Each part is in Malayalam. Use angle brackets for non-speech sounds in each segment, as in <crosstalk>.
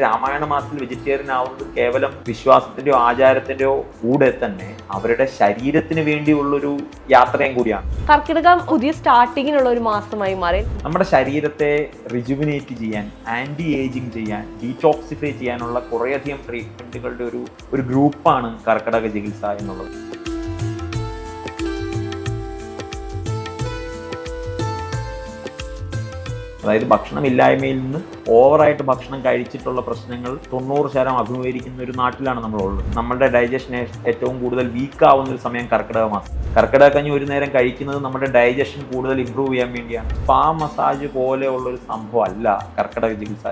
രാമായണ മാസത്തിൽ വെജിറ്റേറിയൻ ആവുന്നത് കേവലം വിശ്വാസത്തിന്റെയോ ആചാരത്തിന്റെയോ കൂടെ തന്നെ അവരുടെ ശരീരത്തിന് വേണ്ടിയുള്ളൊരു യാത്രയും കൂടിയാണ്. കർക്കിടകം പുതിയ സ്റ്റാർട്ടിങ്ങിനുള്ള ഒരു മാസമായി മാറി. നമ്മുടെ ശരീരത്തെ റിജുവിനേറ്റ് ചെയ്യാൻ ആന്റി ഏജിങ് ചെയ്യാൻ ഡീറ്റോക്സിഫൈ ചെയ്യാനുള്ള കുറേയധികം ട്രീറ്റ്മെന്റുകളുടെ ഒരു ഒരു ഗ്രൂപ്പാണ് കർക്കിടക ചികിത്സ എന്നുള്ളത്. അതായത് ഭക്ഷണമില്ലായ്മയിൽ നിന്ന് ഓവറായിട്ട് ഭക്ഷണം കഴിച്ചിട്ടുള്ള പ്രശ്നങ്ങൾ തൊണ്ണൂറ് ശതമാനം അഭിമുഖീകരിക്കുന്ന ഒരു നാട്ടിലാണ് നമ്മളുള്ളത്. നമ്മുടെ ഡൈജഷൻ ഏറ്റവും കൂടുതൽ വീക്ക് ആവുന്ന ഒരു സമയം കർക്കിടക മാസം. കർക്കിടക കഞ്ഞി ഒരു നേരം കഴിക്കുന്നത് നമ്മുടെ ഡൈജഷൻ കൂടുതൽ ഇമ്പ്രൂവ് ചെയ്യാൻ വേണ്ടിയാണ്. സ്പാ മസാജ് പോലെയുള്ള ഒരു സംഭവം അല്ല കർക്കിടക ചികിത്സ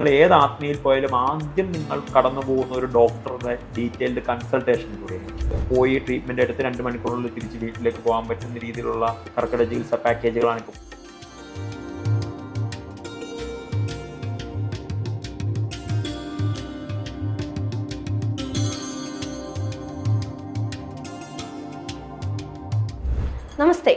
നിങ്ങൾ ഏത് ആത്മീയിൽ പോയാലും ആദ്യം നിങ്ങൾ കടന്നു പോകുന്ന ഒരു ഡോക്ടറുടെ ഡീറ്റെയിൽഡ് കൺസൾട്ടേഷൻ കൂടിയാണ് പോയി ട്രീറ്റ്മെന്റ് എടുത്ത് രണ്ട് മണിക്കൂറിനുള്ളിൽ തിരിച്ച് വീട്ടിലേക്ക് പോകാൻ പറ്റുന്ന രീതിയിലുള്ള കർക്കിടക ചികിത്സ പാക്കേജുകളാണ് ഇപ്പോൾ നമസ്തേ.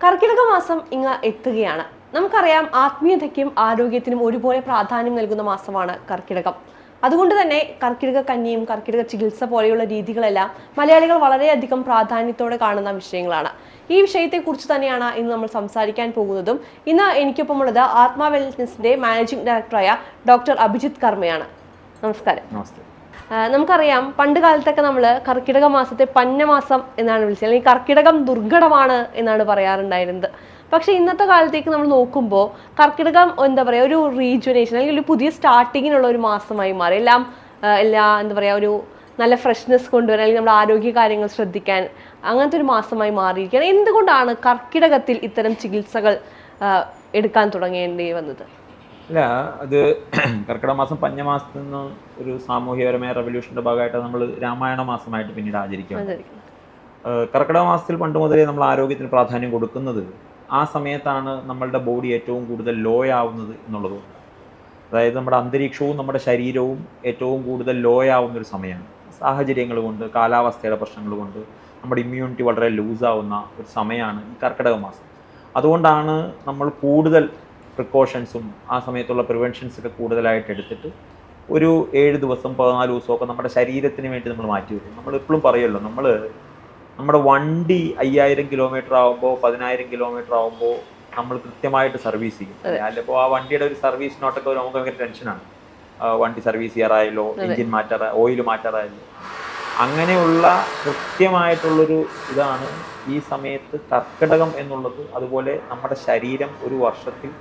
കർക്കിടക മാസം ഇങ്ങ് എത്തുകയാണ്. നമുക്കറിയാം ആത്മീയതയ്ക്കും ആരോഗ്യത്തിനും ഒരുപോലെ പ്രാധാന്യം നൽകുന്ന മാസമാണ് കർക്കിടകം. അതുകൊണ്ട് തന്നെ കർക്കിടക കന്യയും കർക്കിടക ചികിത്സ പോലെയുള്ള രീതികളെല്ലാം മലയാളികൾ വളരെയധികം പ്രാധാന്യത്തോടെ കാണുന്ന വിഷയങ്ങളാണ്. ഈ വിഷയത്തെക്കുറിച്ച് തന്നെയാണ് ഇന്ന് നമ്മൾ സംസാരിക്കാൻ പോകുന്നതും. ഇന്ന് എനിക്കൊപ്പമുള്ളത് ആത്മാ വെൽനസിന്റെ മാനേജിംഗ് ഡയറക്ടറായ ഡോക്ടർ അഭിജിത് കർമ്മയാണ്. നമസ്കാരം. നമുക്കറിയാം പണ്ട് കാലത്തൊക്കെ നമ്മൾ കർക്കിടക മാസത്തെ പന്നമാസം എന്നാണ് വിളിച്ചത്. അല്ലെങ്കിൽ കർക്കിടകം ദുർഘടമാണ് എന്നാണ് പറയാറുണ്ടായിരുന്നത്. പക്ഷേ ഇന്നത്തെ കാലത്തേക്ക് നമ്മൾ നോക്കുമ്പോൾ കർക്കിടകം എന്താ പറയുക ഒരു റീജുനേഷൻ അല്ലെങ്കിൽ ഒരു പുതിയ സ്റ്റാർട്ടിങ്ങിനുള്ള ഒരു മാസമായി മാറി. എല്ലാം എല്ലാ എന്താ പറയുക ഒരു നല്ല ഫ്രഷ്നെസ് കൊണ്ടുവരാൻ അല്ലെങ്കിൽ നമ്മുടെ ആരോഗ്യ കാര്യങ്ങൾ ശ്രദ്ധിക്കാൻ അങ്ങനത്തെ ഒരു മാസമായി മാറിയിരിക്കുകയാണ്. എന്തുകൊണ്ടാണ് കർക്കിടകത്തിൽ ഇത്തരം ചികിത്സകൾ എടുക്കാൻ തുടങ്ങേണ്ടി വന്നത്? അല്ല അത് <clears throat> കർക്കിടക മാസം പഞ്ഞമാസത്തിൽ നിന്ന് ഒരു സാമൂഹ്യപരമായ റെവല്യൂഷന്റെ ഭാഗമായിട്ട് നമ്മൾ രാമായണ മാസമായിട്ട് പിന്നീട് ആചരിക്കുകയാണ്. അതായിരിക്കും. കർക്കിടക മാസത്തിൽ പണ്ട് മുതലേ നമ്മൾ ആരോഗ്യത്തിന് പ്രാധാന്യം കൊടുക്കുന്നത് ആ സമയത്താണ് നമ്മളുടെ ബോഡി ഏറ്റവും കൂടുതൽ ലോ ആവുന്നത് എന്നുള്ളത്. അതായത് നമ്മുടെ അന്തരീക്ഷവും നമ്മുടെ ശരീരവും ഏറ്റവും കൂടുതൽ ലോ ആവുന്ന ഒരു സമയമാണ്. സാഹചര്യങ്ങൾ കൊണ്ട് കാലാവസ്ഥയുടെ പ്രശ്നങ്ങൾ കൊണ്ട് നമ്മുടെ ഇമ്മ്യൂണിറ്റി വളരെ ലൂസാവുന്ന ഒരു സമയമാണ് ഈ കർക്കിടക മാസം. അതുകൊണ്ടാണ് നമ്മൾ കൂടുതൽ പ്രിക്കോഷൻസും ആ സമയത്തുള്ള പ്രിവെൻഷൻസ് ഒക്കെ കൂടുതലായിട്ട് എടുത്തിട്ട് ഒരു ഏഴ് ദിവസം പതിനാല് ദിവസമൊക്കെ നമ്മുടെ ശരീരത്തിന് വേണ്ടി നമ്മൾ മാറ്റി വെക്കും നമ്മൾ എപ്പോഴും പറയുമല്ലോ നമ്മൾ നമ്മുടെ വണ്ടി അയ്യായിരം കിലോമീറ്റർ ആകുമ്പോൾ പതിനായിരം കിലോമീറ്റർ ആകുമ്പോൾ നമ്മൾ കൃത്യമായിട്ട് സർവീസ് ചെയ്യും. അല്ലപ്പോൾ ആ വണ്ടിയുടെ ഒരു സർവീസ് നോട്ടൊക്കെ നമുക്ക് ഭയങ്കര ടെൻഷനാണ് വണ്ടി സർവീസ് ചെയ്യാറായല്ലോ എഞ്ചിൻ മാറ്റാറ ഓയിൽ മാറ്റാറായല്ലോ. അങ്ങനെയുള്ള കൃത്യമായിട്ടുള്ളൊരു ഇതാണ് ഈ സമയത്ത് കർക്കിടകം എന്നുള്ളത്. അതുപോലെ നമ്മുടെ ശരീരം ഒരു വർഷത്തിൽ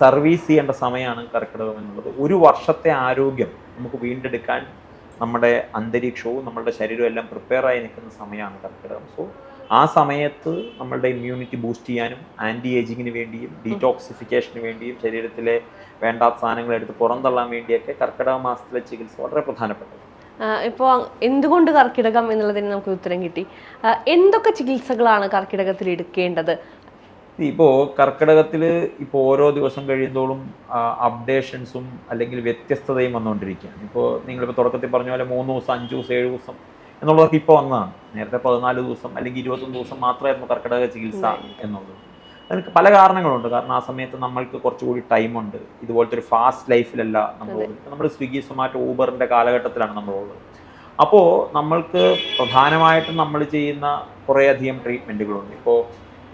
സർവീസ് ചെയ്യേണ്ട സമയമാണ് കർക്കിടകം എന്നുള്ളത്. ഒരു വർഷത്തെ ആരോഗ്യം നമുക്ക് വീണ്ടെടുക്കാൻ നമ്മുടെ അന്തരീക്ഷവും നമ്മളുടെ ശരീരവും എല്ലാം പ്രിപ്പയർ ആയി നിൽക്കുന്ന സമയമാണ് കർക്കിടകം. സോ ആ സമയത്ത് നമ്മളുടെ ഇമ്മ്യൂണിറ്റി ബൂസ്റ്റ് ചെയ്യാനും ആന്റി ഏജിങ്ങിന് വേണ്ടിയും ഡീറ്റോക്സിഫിക്കേഷന് വേണ്ടിയും ശരീരത്തിലെ വേണ്ടാത്ത സാധനങ്ങൾ എടുത്ത് പുറന്തള്ളാൻ വേണ്ടിയൊക്കെ കർക്കിടക മാസത്തിലെ ചികിത്സ വളരെ പ്രധാനപ്പെട്ടത്. ഇപ്പോൾ എന്തുകൊണ്ട് കർക്കിടകം എന്നുള്ളതിന് നമുക്ക് ഉത്തരം കിട്ടി? എന്തൊക്കെ ചികിത്സകളാണ് കർക്കിടകത്തിൽ എടുക്കേണ്ടത്? ഇപ്പോൾ കർക്കിടകത്തിൽ ഇപ്പോൾ ഓരോ ദിവസം കഴിയുമ്പോഴും അപ്ഡേഷൻസും അല്ലെങ്കിൽ വ്യത്യസ്തതയും വന്നുകൊണ്ടിരിക്കുകയാണ് ഇപ്പോൾ നിങ്ങളിപ്പോൾ തുടക്കത്തിൽ പറഞ്ഞ പോലെ മൂന്ന് ദിവസം അഞ്ച് ദിവസം ഏഴ് ദിവസം എന്നുള്ളതൊക്കെ ഇപ്പോൾ വന്നതാണ്. നേരത്തെ പതിനാല് ദിവസം അല്ലെങ്കിൽ ഇരുപത്തൊന്ന് ദിവസം മാത്രമായിരുന്നു കർക്കിടക ചികിത്സ എന്നുള്ളത്. അതിന് പല കാരണങ്ങളുണ്ട്. കാരണം ആ സമയത്ത് നമ്മൾക്ക് കുറച്ചുകൂടി ടൈമുണ്ട്. ഇതുപോലത്തെ ഒരു ഫാസ്റ്റ് ലൈഫിലല്ല നമ്മൾ നമ്മൾ സ്വിഗ്ഗി സൊമാറ്റോ ഊബറിന്റെ കാലഘട്ടത്തിലാണ് നമ്മളുള്ളത്. അപ്പോൾ നമ്മൾക്ക് പ്രധാനമായിട്ടും നമ്മൾ ചെയ്യുന്ന കുറേയധികം ട്രീറ്റ്മെന്റുകളുണ്ട് ഇപ്പോൾ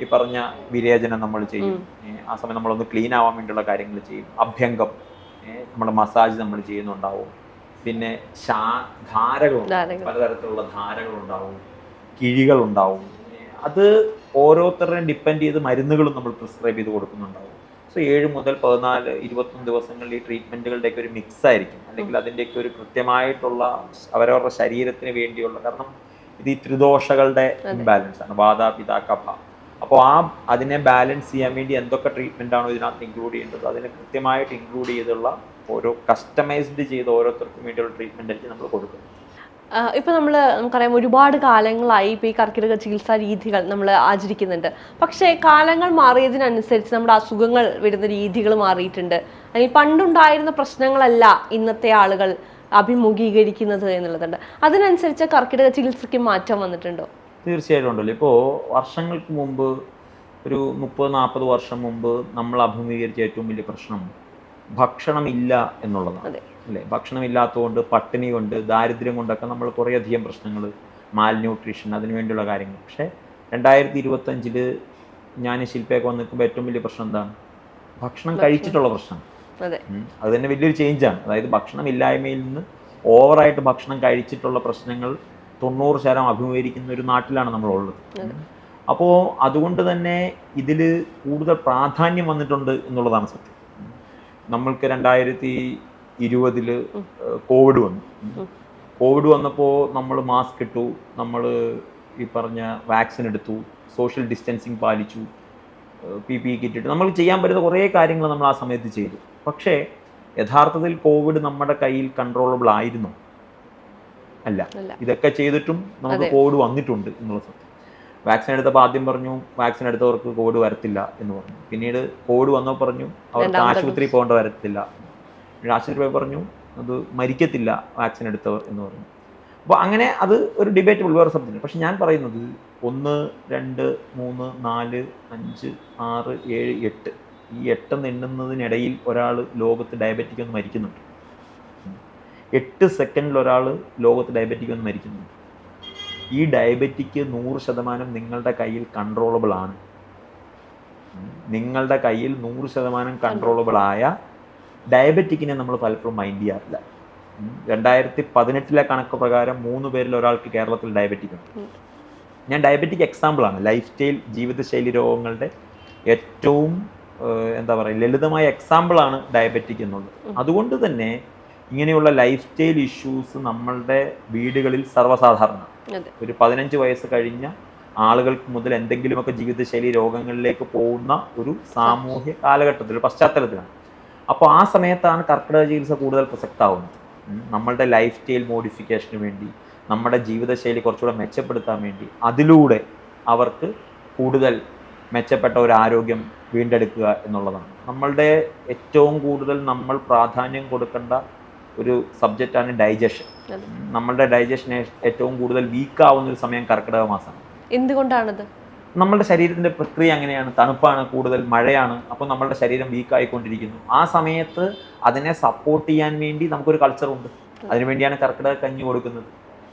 ഈ പറഞ്ഞ വിരേചനം നമ്മൾ ചെയ്യും. ആ സമയം നമ്മളൊന്ന് ക്ലീൻ ആവാൻ വേണ്ടിയുള്ള കാര്യങ്ങൾ ചെയ്യും. അഭ്യംഗം നമ്മൾ നമ്മുടെ മസാജ് നമ്മൾ ചെയ്യുന്നുണ്ടാവും. പിന്നെ ശാ ധാരകളുണ്ട്. പലതരത്തിലുള്ള ധാരകളുണ്ടാവും കിഴികളുണ്ടാവും അത് ഓരോരുത്തരുടെയും ഡിപ്പെൻഡ് ചെയ്ത് മരുന്നുകളും നമ്മൾ പ്രിസ്ക്രൈബ് ചെയ്ത് കൊടുക്കുന്നുണ്ടാവും. സോ ഏഴ് മുതൽ പതിനാല് ഇരുപത്തൊന്ന് ദിവസങ്ങളിൽ ഈ ട്രീറ്റ്മെന്റുകളുടെയൊക്കെ ഒരു മിക്സ് ആയിരിക്കും. അല്ലെങ്കിൽ അതിന്റെയൊക്കെ ഒരു കൃത്യമായിട്ടുള്ള അവരവരുടെ ശരീരത്തിന് വേണ്ടിയുള്ള കാരണം ഇത് ഈ ത്രിദോഷകളുടെ ഇംബാലൻസ് ആണ്. വാദ പിത കഫ. അപ്പോൾ ആ അതിനെ ബാലൻസ് ചെയ്യാൻ വേണ്ടി എന്തൊക്കെ ട്രീറ്റ്മെന്റ് ആണോ ഇതിനകത്ത് ഇൻക്ലൂഡ് ചെയ്യേണ്ടത്? അതിനെ കൃത്യമായിട്ട് ഇൻക്ലൂഡ് ചെയ്തുള്ള ഓരോ കസ്റ്റമൈസ്ഡ് ചെയ്ത് ഓരോരുത്തർക്കും വേണ്ടിയുള്ള ട്രീറ്റ്മെന്റ് ആയിരിക്കും നമ്മൾ കൊടുക്കും ഇപ്പോൾ നമ്മൾ നമുക്കറിയാം ഒരുപാട് കാലങ്ങളായി ഇപ്പോൾ ഈ കർക്കിടക ചികിത്സാ രീതികൾ നമ്മൾ ആചരിക്കുന്നുണ്ട്. പക്ഷേ കാലങ്ങൾ മാറിയതിനനുസരിച്ച് നമ്മുടെ അസുഖങ്ങൾ വരുന്ന രീതികൾ മാറിയിട്ടുണ്ട്. അല്ലെങ്കിൽ പണ്ടുണ്ടായിരുന്ന പ്രശ്നങ്ങളല്ല ഇന്നത്തെ ആളുകൾ അഭിമുഖീകരിക്കുന്നത് എന്നുള്ളതുണ്ട്. അതിനനുസരിച്ച് കർക്കിടക ചികിത്സയ്ക്ക് മാറ്റം വന്നിട്ടുണ്ടോ? തീർച്ചയായിട്ടും ഉണ്ടല്ലോ. ഇപ്പോൾ വർഷങ്ങൾക്ക് മുമ്പ് ഒരു മുപ്പത് നാൽപ്പത് വർഷം മുമ്പ് നമ്മൾ അഭിമുഖീകരിച്ച ഏറ്റവും വലിയ പ്രശ്നം ഭക്ഷണമില്ല എന്നുള്ളതാണ്. അല്ലേ? ഭക്ഷണമില്ലാത്തതുകൊണ്ട് പട്ടിണി കൊണ്ട് ദാരിദ്ര്യം കൊണ്ടൊക്കെ നമ്മൾ കുറേയധികം പ്രശ്നങ്ങൾ മാൽന്യൂട്രീഷൻ അതിന് വേണ്ടിയുള്ള കാര്യങ്ങൾ. പക്ഷേ രണ്ടായിരത്തി ഇരുപത്തഞ്ചിൽ ഞാൻ ശില്പയൊക്കെ വന്ന് നിൽക്കുമ്പോൾ ഏറ്റവും വലിയ പ്രശ്നം എന്താണ്? ഭക്ഷണം. കഴിച്ചിട്ടുള്ള പ്രശ്നം. അത്. തന്നെ വലിയൊരു ചേഞ്ചാണ് അതായത് ഭക്ഷണമില്ലായ്മയിൽ നിന്ന് ഓവറായിട്ട് ഭക്ഷണം കഴിച്ചിട്ടുള്ള പ്രശ്നങ്ങൾ തൊണ്ണൂറ് ശതമാനം അഭിമുഖീകരിക്കുന്ന ഒരു നാട്ടിലാണ് നമ്മളുള്ളത്. ഉള്ളത് അപ്പോൾ അതുകൊണ്ട് തന്നെ ഇതിൽ കൂടുതൽ പ്രാധാന്യം വന്നിട്ടുണ്ട് എന്നുള്ളതാണ് സത്യം. നമ്മൾക്ക് രണ്ടായിരത്തി ഇരുപതിൽ കോവിഡ് വന്നു. കോവിഡ് വന്നപ്പോൾ നമ്മൾ മാസ്ക് ഇട്ടു നമ്മൾ ഈ പറഞ്ഞ വാക്സിൻ എടുത്തു സോഷ്യൽ ഡിസ്റ്റൻസിങ് പാലിച്ചു പി പി കിറ്റ് ഇട്ടു. നമ്മൾ ചെയ്യാൻ പറ്റുന്ന കുറേ കാര്യങ്ങൾ നമ്മൾ ആ സമയത്ത് ചെയ്തു. പക്ഷേ യഥാർത്ഥത്തിൽ കോവിഡ് നമ്മുടെ കയ്യിൽ കൺട്രോളബിൾ ആയിരുന്നു. അല്ല. ഇതൊക്കെ ചെയ്തിട്ടും നമുക്ക്. കോവിഡ് വന്നിട്ടുണ്ട് എന്നുള്ള സത്യം. വാക്സിൻ എടുത്തപ്പോൾ ആദ്യം പറഞ്ഞു വാക്സിൻ എടുത്തവർക്ക് കോവിഡ് വരത്തില്ല എന്ന് പറഞ്ഞു. പിന്നീട് കോവിഡ് വന്നപ്പോൾ പറഞ്ഞു അവർക്ക് ആശുപത്രി പോകേണ്ട വരത്തില്ല. ആശുപത്രി പോയി പറഞ്ഞു അത് മരിക്കത്തില്ല വാക്സിൻ എടുത്തവർ എന്ന് പറഞ്ഞു. അപ്പോൾ അങ്ങനെ അത് ഒരു ഡിബേറ്റ് വേറെ സബ്ജക്റ്റ്. പക്ഷെ ഞാൻ പറയുന്നത് ഒന്ന് രണ്ട് മൂന്ന് നാല് അഞ്ച് ആറ് ഏഴ് എട്ട്. ഈ എട്ടെന്ന് എണ്ണുന്നതിനിടയിൽ ഒരാൾ ലോകത്ത് ഡയബറ്റിക് ഒന്ന് മരിക്കുന്നുണ്ട്. എട്ട് സെക്കൻഡിൽ ഒരാൾ ലോകത്ത് ഡയബറ്റിക് വന്ന് മരിക്കുന്നുണ്ട്. ഈ ഡയബറ്റിക്ക് നൂറ് ശതമാനം നിങ്ങളുടെ കയ്യിൽ കൺട്രോളബിൾ ആണ്. നിങ്ങളുടെ കയ്യിൽ നൂറ് ശതമാനം കൺട്രോളബിൾ ആയ ഡയബറ്റിക്കിനെ നമ്മൾ പലപ്പോഴും മൈൻഡ് ചെയ്യാറില്ല. രണ്ടായിരത്തി പതിനെട്ടിലെ കണക്ക് പ്രകാരം മൂന്ന് പേരിൽ ഒരാൾക്ക് കേരളത്തിൽ ഡയബറ്റിക് ഉണ്ട്. ഞാൻ ഡയബറ്റിക് എക്സാമ്പിളാണ് ലൈഫ് സ്റ്റൈൽ ജീവിതശൈലി രോഗങ്ങളുടെ ഏറ്റവും എന്താ പറയുക ലളിതമായ എക്സാമ്പിളാണ് ഡയബറ്റിക് എന്നുള്ളത്. അതുകൊണ്ട് തന്നെ ഇങ്ങനെയുള്ള ലൈഫ് സ്റ്റൈൽ ഇഷ്യൂസ് നമ്മളുടെ വീടുകളിൽ സർവസാധാരണമാണ് അതെ. ഒരു പതിനഞ്ച് വയസ്സ് കഴിഞ്ഞ ആളുകൾക്ക് മുതൽ എന്തെങ്കിലുമൊക്കെ ജീവിതശൈലി രോഗങ്ങളിലേക്ക് പോകുന്ന ഒരു സാമൂഹ്യ കാലഘട്ടത്തിൽ പശ്ചാത്തലത്തിലാണ്. അപ്പോൾ ആ സമയത്താണ് കർക്കിടക ചികിത്സ കൂടുതൽ പ്രസക്തമാവുന്നത് നമ്മളുടെ ലൈഫ് സ്റ്റൈൽ മോഡിഫിക്കേഷന് വേണ്ടി നമ്മുടെ ജീവിതശൈലി കുറച്ചുകൂടെ മെച്ചപ്പെടുത്താൻ വേണ്ടി അതിലൂടെ അവർക്ക് കൂടുതൽ മെച്ചപ്പെട്ട ഒരു ആരോഗ്യം വീണ്ടെടുക്കുക എന്നുള്ളതാണ്. നമ്മളുടെ ഏറ്റവും കൂടുതൽ നമ്മൾ പ്രാധാന്യം കൊടുക്കേണ്ട ഒരു സബ്ജക്റ്റാണ് ഡൈജഷൻ. നമ്മളുടെ ഡൈജഷൻ ഏറ്റവും കൂടുതൽ വീക്ക് ആവുന്ന ഒരു സമയം കർക്കിടക മാസമാണ്. എന്തുകൊണ്ടാണത്? നമ്മളുടെ ശരീരത്തിന്റെ പ്രക്രിയ അങ്ങനെയാണ് തണുപ്പാണ് കൂടുതൽ മഴയാണ്. അപ്പോൾ നമ്മളുടെ ശരീരം വീക്കായിക്കൊണ്ടിരിക്കുന്നു ആ സമയത്ത് അതിനെ സപ്പോർട്ട് ചെയ്യാൻ വേണ്ടി നമുക്കൊരു കൾച്ചറുണ്ട് അതിനുവേണ്ടിയാണ് കർക്കിടക കഞ്ഞി കൊടുക്കുന്നത്.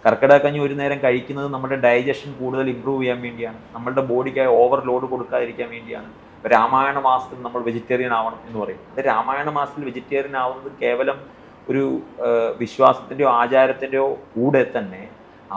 കർക്കിടക കഞ്ഞി ഒരു നേരം കഴിക്കുന്നത് നമ്മുടെ ഡൈജഷൻ കൂടുതൽ ഇമ്പ്രൂവ് ചെയ്യാൻ വേണ്ടിയാണ്. നമ്മളുടെ ബോഡിക്ക് ഓവർലോഡ് കൊടുക്കാതിരിക്കാൻ വേണ്ടിയാണ്. രാമായണ മാസത്തിൽ നമ്മൾ വെജിറ്റേറിയൻ ആവണം എന്ന് പറയും. അത് രാമായണ മാസത്തിൽ വെജിറ്റേറിയൻ ആവുന്നത് കേവലം ഒരു വിശ്വാസത്തിന്റെയോ ആചാരത്തിന്റെയോ കൂടെ തന്നെ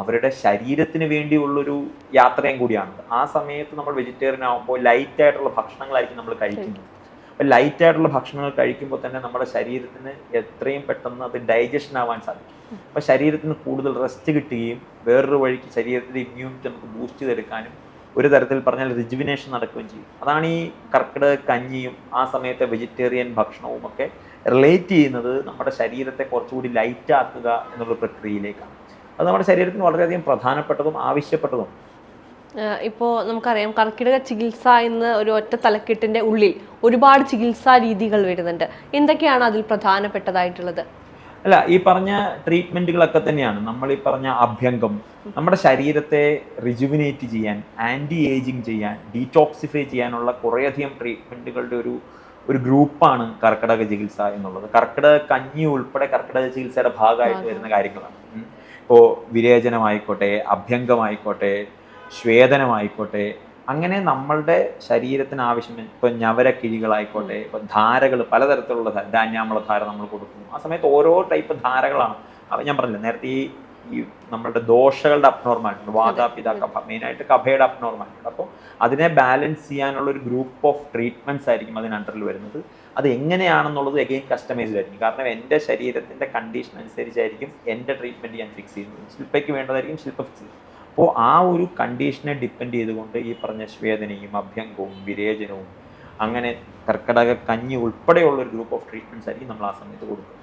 അവരുടെ ശരീരത്തിന് വേണ്ടിയുള്ളൊരു യാത്രയും കൂടിയാണ് ആ സമയത്ത് നമ്മൾ വെജിറ്റേറിയൻ ആകുമ്പോൾ ലൈറ്റ് ആയിട്ടുള്ള ഭക്ഷണങ്ങളായിരിക്കും നമ്മൾ കഴിക്കുന്നത്. അപ്പോൾ ലൈറ്റ് ആയിട്ടുള്ള ഭക്ഷണങ്ങൾ കഴിക്കുമ്പോൾ തന്നെ നമ്മുടെ ശരീരത്തിന് എത്രയും പെട്ടെന്ന് അത് ഡൈജഷൻ ആവാൻ സാധിക്കും. അപ്പോൾ ശരീരത്തിന് കൂടുതൽ റെസ്റ്റ് കിട്ടുകയും വേറൊരു വഴിക്ക് ശരീരത്തിന്റെ ഇമ്മ്യൂണിറ്റി നമുക്ക് ബൂസ്റ്റ് ചെയ്തെടുക്കാനും ഒരു തരത്തിൽ പറഞ്ഞാൽ റിജുവിനേഷൻ നടക്കുകയും ചെയ്യും. അതാണ് ഈ കർക്കിടക കഞ്ഞിയും ആ സമയത്തെ വെജിറ്റേറിയൻ ഭക്ഷണവും ഒക്കെ റിലേറ്റ് ചെയ്യുന്നത് നമ്മുടെ ശരീരത്തെ കുറച്ചുകൂടി ലൈറ്റ് ആക്കുക എന്നുള്ള പ്രക്രിയയിലേക്കാണ്. അത് നമ്മുടെ ശരീരത്തിന് വളരെയധികം പ്രധാനപ്പെട്ടതും ആവശ്യപ്പെട്ടതും. ഇപ്പോൾ ഇപ്പോ നമുക്കറിയാം കർക്കിടക ചികിത്സ എന്ന ഒരു ഒറ്റ തലക്കെട്ടിന്റെ ഉള്ളിൽ ഒരുപാട് ചികിത്സാ രീതികൾ വരുന്നുണ്ട്. എന്തൊക്കെയാണ് അതിൽ പ്രധാനപ്പെട്ടതായിട്ടുള്ളത്? അല്ല ഈ പറഞ്ഞ ട്രീറ്റ്മെന്റുകളൊക്കെ തന്നെയാണ്. നമ്മൾ ഈ പറഞ്ഞ അഭ്യംഗം നമ്മുടെ ശരീരത്തെ റിജുവിനേറ്റ് ചെയ്യാൻ ആന്റി ഏജിങ് ചെയ്യാൻ ഡീറ്റോക്സിഫൈ ചെയ്യാനുള്ള കുറേയധികം ട്രീറ്റ്മെന്റുകളുടെ ഒരു ഒരു ഗ്രൂപ്പാണ് കർക്കിടക ചികിത്സ എന്നുള്ളത്. കർക്കിടക കഞ്ഞി ഉൾപ്പെടെ കർക്കിടക ചികിത്സയുടെ ഭാഗമായിട്ട് വരുന്ന കാര്യങ്ങളാണ്. ഇപ്പോൾ ഇപ്പോ വിരേചനമായിക്കോട്ടെ അഭ്യംഗമായിക്കോട്ടെ ശ്വേതനമായിക്കോട്ടെ അങ്ങനെ നമ്മളുടെ ശരീരത്തിന് ആവശ്യം ഇപ്പൊ ഞവരക്കിഴികളായിക്കോട്ടെ ഇപ്പൊ ധാരകൾ പലതരത്തിലുള്ള ധാ- ധാന്യാമ്ല ധാര നമ്മൾ കൊടുക്കുന്നു. ആ സമയത്ത് ഓരോ ടൈപ്പ് ധാരകളാണ്. ഞാൻ പറഞ്ഞില്ല നേരത്തെ ഈ ഈ നമ്മളുടെ ദോഷകളുടെ അബ്നോർമാലിറ്റി വാത പിത കഫ മെയിനായിട്ട് കഫയുടെ അബ്നോർമാലിറ്റി അപ്പോൾ അതിനെ ബാലൻസ് ചെയ്യാനുള്ള ഒരു ഗ്രൂപ്പ് ഓഫ് ട്രീറ്റ്മെന്റ്സ് ആയിരിക്കും അതിന് അണ്ടറിൽ വരുന്നത്. അത് എങ്ങനെയാണെന്നുള്ളത് എഗെയിൻ കസ്റ്റമൈസ്ഡ് ആയിരിക്കും കാരണം എന്റെ ശരീരത്തിന്റെ കണ്ടീഷൻ അനുസരിച്ചായിരിക്കും എന്റെ ട്രീറ്റ്മെന്റ് ഞാൻ ഫിക്സ് ചെയ്യുന്നത്. ശില്പയ്ക്ക് വേണ്ടതായിരിക്കും ശില്പ ഫിക്സ് ചെയ്യുന്നത് അപ്പോൾ ആ ഒരു കണ്ടീഷനെ ഡിപ്പെൻഡ് ചെയ്തുകൊണ്ട് ഈ പറഞ്ഞ ശ്വേതനയും അഭ്യംഗവും വിരേചനവും അങ്ങനെ കർക്കിടക കഞ്ഞി ഉൾപ്പെടെയുള്ള ഒരു ഗ്രൂപ്പ് ഓഫ് ട്രീറ്റ്മെന്റ്സ് ആയിരിക്കും നമ്മൾ ആ സമയത്ത് കൊടുക്കുന്നത്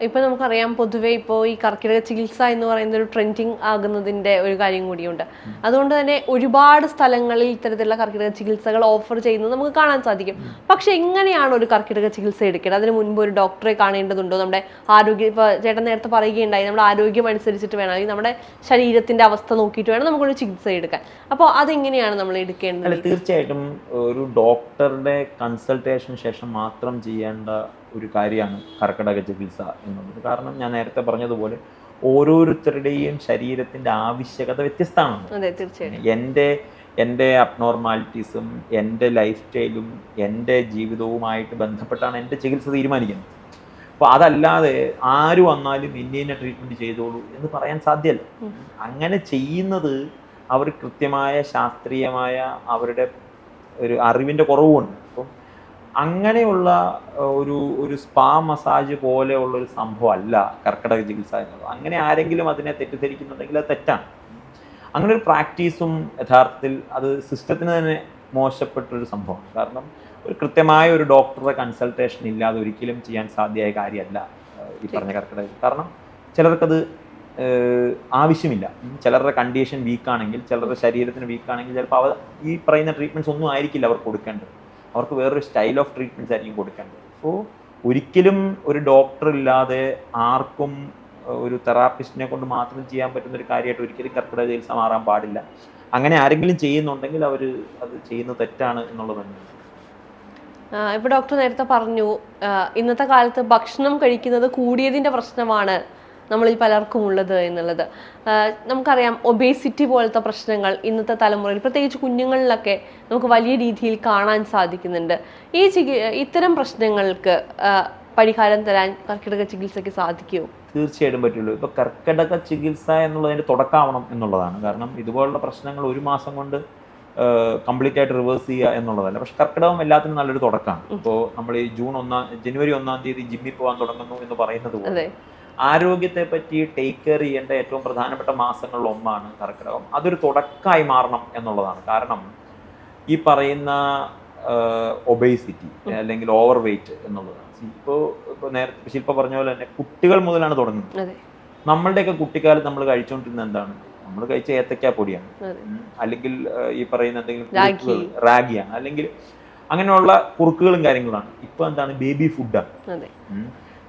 ഇപ്പൊ നമുക്കറിയാം പൊതുവെ ഇപ്പോൾ ഈ കർക്കിടക ചികിത്സ എന്ന് പറയുന്ന ഒരു ട്രെൻഡിങ് ആകുന്നതിന്റെ ഒരു കാര്യം കൂടിയുണ്ട്. അതുകൊണ്ട് തന്നെ ഒരുപാട് സ്ഥലങ്ങളിൽ ഇത്തരത്തിലുള്ള കർക്കിടക ചികിത്സകൾ ഓഫർ ചെയ്യുന്നത് നമുക്ക് കാണാൻ സാധിക്കും. പക്ഷെ എങ്ങനെയാണ് ഒരു കർക്കിടക ചികിത്സ എടുക്കേണ്ടത്? അതിന് മുൻപ് ഒരു ഡോക്ടറെ കാണേണ്ടതുണ്ടോ? നമ്മുടെ ആരോഗ്യ ഇപ്പൊ ചേട്ടൻ നേരത്തെ പറയുകയുണ്ടായി നമ്മുടെ ആരോഗ്യം അനുസരിച്ചിട്ട് വേണം അല്ലെങ്കിൽ നമ്മുടെ ശരീരത്തിന്റെ അവസ്ഥ നോക്കിയിട്ട് വേണം നമുക്കൊരു ചികിത്സ എടുക്കാൻ. അപ്പോൾ അതെങ്ങനെയാണ് നമ്മൾ എടുക്കേണ്ടത്? തീർച്ചയായിട്ടും ഒരു ഡോക്ടറുടെ കൺസൾട്ടേഷൻ ശേഷം മാത്രം ചെയ്യേണ്ട ഒരു കാര്യമാണ് കർക്കിടക ചികിത്സ എന്നുള്ളത്. കാരണം ഞാൻ നേരത്തെ പറഞ്ഞതുപോലെ ഓരോരുത്തരുടെയും ശരീരത്തിന്റെ ആവശ്യകത വ്യത്യസ്തമാണ് എന്റെ എന്റെ അബ്നോർമാലിറ്റീസും എന്റെ ലൈഫ് സ്റ്റൈലും എന്റെ ജീവിതവുമായിട്ട് ബന്ധപ്പെട്ടാണ് എന്റെ ചികിത്സ തീരുമാനിക്കുന്നത്. അപ്പോൾ അതല്ലാതെ ആര് വന്നാലും ഇന്ന ട്രീറ്റ്മെന്റ് ചെയ്തോളൂ എന്ന് പറയാൻ സാധ്യമല്ല അങ്ങനെ ചെയ്യുന്നത് അവർ കൃത്യമായ ശാസ്ത്രീയമായ അവരുടെ ഒരു അറിവിന്റെ കുറവുണ്ട് അപ്പം അങ്ങനെയുള്ള ഒരു ഒരു സ്പാ മസാജ് പോലെയുള്ള ഒരു സംഭവം അല്ല കർക്കിടക ചികിത്സ എന്നുള്ളത്. അങ്ങനെ ആരെങ്കിലും അതിനെ തെറ്റിദ്ധരിക്കുന്നുണ്ടെങ്കിൽ അത് തെറ്റാണ്. അങ്ങനെ ഒരു പ്രാക്ടീസും യഥാർത്ഥത്തിൽ അത് സിസ്റ്റത്തിന് തന്നെ മോശപ്പെട്ടൊരു സംഭവമാണ്. കാരണം ഒരു കൃത്യമായ ഒരു ഡോക്ടറുടെ കൺസൾട്ടേഷൻ ഇല്ലാതെ ഒരിക്കലും ചെയ്യാൻ സാധ്യമായ കാര്യമല്ല ഈ പറഞ്ഞ കർക്കിടക കാരണം ചിലർക്കത് ആവശ്യമില്ല. ചിലരുടെ കണ്ടീഷൻ വീക്കാണെങ്കിൽ ചിലരുടെ ശരീരത്തിന് വീക്കാണെങ്കിൽ ചിലപ്പോൾ അവ ഈ പറയുന്ന ട്രീറ്റ്മെന്റ്സ് ഒന്നും ആയിരിക്കില്ല അവർ കൊടുക്കേണ്ടത്. അവർക്ക് വേറൊരു സ്റ്റൈൽ ഓഫ് ട്രീറ്റ്മെന്റ്സ് ആയിരിക്കും കൊടുക്കേണ്ടത് അപ്പോൾ ഒരിക്കലും ഒരു ഡോക്ടർ ഇല്ലാതെ ആർക്കും ഒരു തെറാപ്പിസ്റ്റിനെ കൊണ്ട് മാത്രം ചെയ്യാൻ പറ്റുന്ന ഒരു കാര്യമായിട്ട് ഒരിക്കലും കർക്കിടക ചികിത്സ മാറാൻ പാടില്ല. അങ്ങനെ ആരെങ്കിലും ചെയ്യുന്നുണ്ടെങ്കിൽ അവർ അത് ചെയ്യുന്നത് തെറ്റാണ് എന്നുള്ളത് തന്നെയാണ് ഇപ്പൊ ഡോക്ടർ നേരത്തെ പറഞ്ഞു ഇന്നത്തെ കാലത്ത് ഭക്ഷണം കഴിക്കുന്നത് കൂടിയതിന്റെ പ്രശ്നമാണ് നമ്മളിൽ പലർക്കും ഉള്ളത് എന്നുള്ളത് നമുക്കറിയാം ഒബേസിറ്റി പോലത്തെ പ്രശ്നങ്ങൾ ഇന്നത്തെ തലമുറയിൽ പ്രത്യേകിച്ച് കുഞ്ഞുങ്ങളിലൊക്കെ നമുക്ക് വലിയ രീതിയിൽ കാണാൻ സാധിക്കുന്നുണ്ട്. ഈ ചികി ഇത്തരം പ്രശ്നങ്ങൾക്ക് പരിഹാരം തരാൻ കർക്കിടക ചികിത്സയ്ക്ക് സാധിക്കുമോ? തീർച്ചയായിട്ടും പറ്റുള്ളൂ. ഇപ്പോൾ കർക്കിടക ചികിത്സ എന്നുള്ളതിന്റെ തുടക്കമാവണം എന്നുള്ളതാണ്. കാരണം ഇതുപോലുള്ള പ്രശ്നങ്ങൾ ഒരു മാസം കൊണ്ട് കംപ്ലീറ്റ് ആയിട്ട് റിവേഴ്സ് ചെയ്യുക എന്നുള്ളതല്ല. പക്ഷെ കർക്കിടകം എല്ലാത്തിനും നല്ലൊരു തുടക്കമാണ്. ഇപ്പോൾ നമ്മൾ ഈ ജൂൺ ഒന്നാം ജനുവരി ഒന്നാം തീയതി ജിമ്മിൽ പോകാൻ തുടങ്ങുന്നു എന്ന് പറയുന്നത് പോലെ അതെ. ആരോഗ്യത്തെ പറ്റി ടേക്ക് കെയർ ചെയ്യേണ്ട ഏറ്റവും പ്രധാനപ്പെട്ട മാസങ്ങളിൽ ഒന്നാണ് കർക്കിടകം. അതൊരു തുടക്കമായി മാറണം എന്നുള്ളതാണ്. കാരണം ഈ പറയുന്ന ഒബേസിറ്റി അല്ലെങ്കിൽ ഓവർ വെയിറ്റ് എന്നുള്ളതാണ് ഇപ്പോൾ ഇപ്പോൾ നേരത്തെ ശില്പ പറഞ്ഞ പോലെ തന്നെ കുട്ടികൾ മുതലാണ് തുടങ്ങുന്നത്. നമ്മളുടെയൊക്കെ കുട്ടിക്കാലത്ത് നമ്മൾ കഴിച്ചുകൊണ്ടിരുന്നത് എന്താണ്? നമ്മൾ കഴിച്ച ഏത്തക്കാ പൊടിയാണ്. അല്ലെങ്കിൽ ഈ പറയുന്ന എന്തെങ്കിലും റാഗിയാണ്. അല്ലെങ്കിൽ അങ്ങനെയുള്ള കുറുക്കുകളും കാര്യങ്ങളാണ്. ഇപ്പൊ എന്താണ്? ബേബി ഫുഡാണ്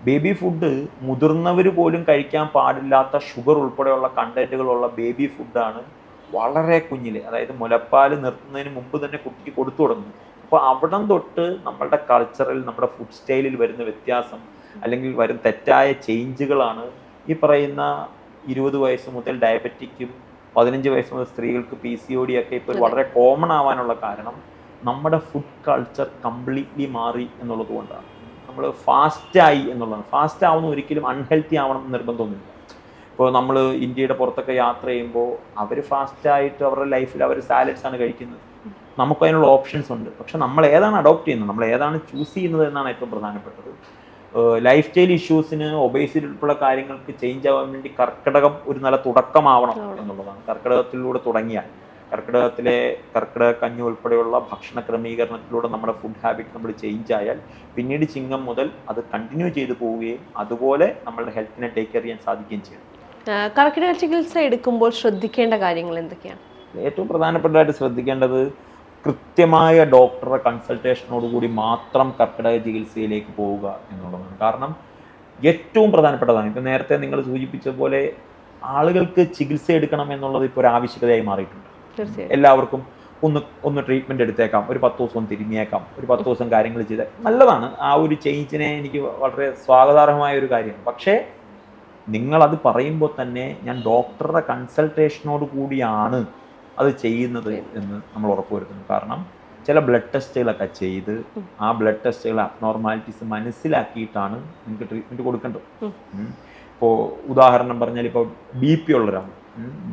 ബേബി ഫുഡ് മുതിർന്നവർ പോലും കഴിക്കാൻ പാടില്ലാത്ത ഷുഗർ ഉൾപ്പെടെയുള്ള കണ്ടന്റുകളുള്ള ബേബി ഫുഡാണ് വളരെ കുഞ്ഞിൽ അതായത് മുലപ്പാൽ നിർത്തുന്നതിന് മുമ്പ് തന്നെ കുട്ടിക്ക് കൊടുത്തു തുടങ്ങും. അപ്പോൾ അവിടം തൊട്ട് നമ്മളുടെ കൾച്ചറിൽ നമ്മുടെ ഫുഡ് സ്റ്റൈലിൽ വരുന്ന വ്യത്യാസം അല്ലെങ്കിൽ വരും തെറ്റായ ചേഞ്ചുകളാണ് ഈ പറയുന്ന ഇരുപത് വയസ്സ് മുതൽ ഡയബറ്റിക്കും പതിനഞ്ച് വയസ്സ് മുതൽ സ്ത്രീകൾക്ക് പി സി ഒ ഡി ഒക്കെ ഇപ്പോൾ വളരെ കോമൺ ആവാനുള്ള കാരണം നമ്മുടെ ഫുഡ് കൾച്ചർ കംപ്ലീറ്റ്ലി മാറി എന്നുള്ളത് കൊണ്ടാണ്. നമ്മൾ ഫാസ്റ്റായി എന്നുള്ളതാണ്. ഫാസ്റ്റ് ആവുന്ന ഒരിക്കലും അൺഹെൽത്തി ആവണം എന്ന് നിർബന്ധമൊന്നുമില്ല. ഇപ്പോൾ നമ്മൾ ഇന്ത്യയുടെ പുറത്തൊക്കെ യാത്ര ചെയ്യുമ്പോൾ അവർ ഫാസ്റ്റായിട്ട് അവരുടെ ലൈഫിൽ അവർ സാലഡ്സ് ആണ് കഴിക്കുന്നത്. നമുക്ക് അതിനുള്ള ഓപ്ഷൻസ് ഉണ്ട്. പക്ഷെ നമ്മൾ ഏതാണ് അഡോപ്റ്റ് ചെയ്യുന്നത്? നമ്മൾ ഏതാണ് ചൂസ് ചെയ്യുന്നത് എന്നാണ് ഏറ്റവും പ്രധാനപ്പെട്ടത്. ലൈഫ് സ്റ്റൈൽ ഇഷ്യൂസിന് ഒബേസിറ്റി ഉൾപ്പെടെ കാര്യങ്ങൾക്ക് ചേഞ്ച് ആവാൻ വേണ്ടി കർക്കിടകം ഒരു നല്ല തുടക്കമാവണം. എന്നുള്ളതാണ്. കർക്കിടകത്തിലൂടെ തുടങ്ങിയാൽ. കർക്കിടകത്തിലെ കർക്കിടക കഞ്ഞി ഉൾപ്പെടെയുള്ള ഭക്ഷണ ക്രമീകരണത്തിലൂടെ നമ്മുടെ ഫുഡ് ഹാബിറ്റ് നമ്മൾ ചേഞ്ച് ആയാൽ പിന്നീട് ചിങ്ങം മുതൽ അത് കണ്ടിന്യൂ ചെയ്തു പോവുകയും അതുപോലെ നമ്മളുടെ ഹെൽത്തിനെ ടേക്ക് കെയർ ചെയ്യാൻ സാധിക്കുകയും ചെയ്യും. കർക്കിടക ചികിത്സ എടുക്കുമ്പോൾ ശ്രദ്ധിക്കേണ്ട കാര്യങ്ങൾ എന്തൊക്കെയാണ്? ഏറ്റവും പ്രധാനപ്പെട്ടതായിട്ട് ശ്രദ്ധിക്കേണ്ടത് കൃത്യമായ ഡോക്ടറുടെ കൺസൾട്ടേഷനോടുകൂടി മാത്രം കർക്കിടക ചികിത്സയിലേക്ക് പോവുക എന്നുള്ളതാണ്. കാരണം ഏറ്റവും പ്രധാനപ്പെട്ടതാണ്. ഇപ്പം നേരത്തെ നിങ്ങൾ സൂചിപ്പിച്ച പോലെ ആളുകൾക്ക് ചികിത്സ എടുക്കണം എന്നുള്ളത് ഇപ്പോൾ ഒരു ആവശ്യകതയായി മാറിയിട്ടുണ്ട്. എല്ലാവർക്കും ഒന്ന് ഒന്ന് ട്രീറ്റ്മെന്റ് എടുത്തേക്കാം. ഒരു പത്ത് ദിവസം തിരിഞ്ഞേക്കാം ഒരു പത്ത് ദിവസം കാര്യങ്ങൾ ചെയ്ത് നല്ലതാണ്. ആ ഒരു ചേഞ്ചിനെ എനിക്ക് വളരെ സ്വാഗതാർഹമായ ഒരു കാര്യമാണ്. പക്ഷേ നിങ്ങളത് പറയുമ്പോൾ തന്നെ ഞാൻ ഡോക്ടറുടെ കൺസൾട്ടേഷനോട് കൂടിയാണ് അത് ചെയ്യുന്നത് എന്ന് നമ്മൾ ഉറപ്പുവരുത്തുന്നു കാരണം ചില ബ്ലഡ് ടെസ്റ്റുകളൊക്കെ ചെയ്ത് ആ ബ്ലഡ് ടെസ്റ്റുകൾ അബ്നോർമാലിറ്റീസ് മനസ്സിലാക്കിയിട്ടാണ് നിങ്ങൾക്ക് ട്രീറ്റ്മെന്റ് കൊടുക്കേണ്ടത്. ഇപ്പോൾ ഉദാഹരണം പറഞ്ഞാൽ ഇപ്പോൾ ബി പി ഉള്ള ഒരാൾ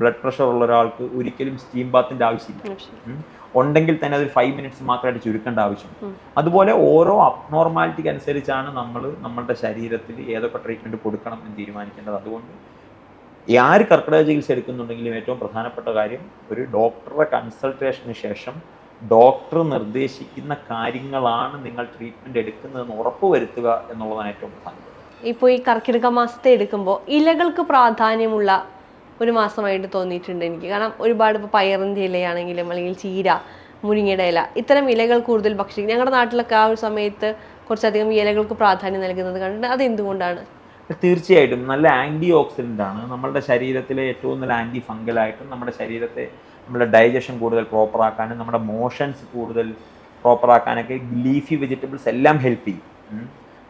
ബ്ലഡ് പ്രഷർ ഉള്ള ഒരാൾക്ക് ഒരിക്കലും സ്റ്റീം ബാത്തിന്റെ ആവശ്യമില്ല. ഉണ്ടെങ്കിൽ തന്നെ അത് ഫൈവ് മിനിറ്റ്സ് മാത്രമായിട്ട് ചുരുക്കേണ്ട ആവശ്യം അതുപോലെ ഓരോ അബ്നോർമാലിറ്റിക്ക് അനുസരിച്ചാണ് നമ്മൾ നമ്മളുടെ ശരീരത്തിൽ ഏതൊക്കെ ട്രീറ്റ്മെന്റ് കൊടുക്കണം എന്ന് തീരുമാനിക്കേണ്ടത്. അതുകൊണ്ട് ആര് കർക്കിടക ചികിത്സ എടുക്കുന്നുണ്ടെങ്കിലും ഏറ്റവും പ്രധാനപ്പെട്ട കാര്യം ഒരു ഡോക്ടറുടെ കൺസൾട്ടേഷന് ശേഷം ഡോക്ടർ നിർദ്ദേശിക്കുന്ന കാര്യങ്ങളാണ് നിങ്ങൾ ട്രീറ്റ്മെന്റ് എടുക്കുന്നതെന്ന് ഉറപ്പ് വരുത്തുക എന്നുള്ളതാണ് ഏറ്റവും പ്രധാനപ്പെട്ടത് ഇപ്പോൾ ഈ കർക്കിടക മാസത്തെ എടുക്കുമ്പോൾ ഇലകൾക്ക് പ്രാധാന്യമുള്ള ഒരു മാസമായിട്ട് തോന്നിയിട്ടുണ്ട് എനിക്ക്. കാരണം ഒരുപാട് ഇപ്പോൾ പയറിന്റെ ഇലയാണെങ്കിലും അല്ലെങ്കിൽ ചീര മുരിങ്ങയുടെ ഇല ഇത്തരം ഇലകൾ കൂടുതൽ ഭക്ഷിക്കും. ഞങ്ങളുടെ നാട്ടിലൊക്കെ ആ ഒരു സമയത്ത് കുറച്ചധികം ഇലകൾക്ക് പ്രാധാന്യം നൽകുന്നത് കണ്ടിട്ട് അത് എന്തുകൊണ്ടാണ് തീർച്ചയായിട്ടും. നല്ല ആന്റി ഓക്സിഡന്റ് ആണ്. നമ്മളുടെ ശരീരത്തിലെ ഏറ്റവും നല്ല ആന്റി ഫംഗലായിട്ടും നമ്മുടെ ശരീരത്തെ നമ്മുടെ ഡൈജഷൻ കൂടുതൽ പ്രോപ്പർ ആക്കാനും നമ്മുടെ മോഷൻസ് കൂടുതൽ പ്രോപ്പർ ആക്കാനൊക്കെ ലീഫി വെജിറ്റബിൾസ് എല്ലാം ഹെൽപ്പ് ചെയ്യും.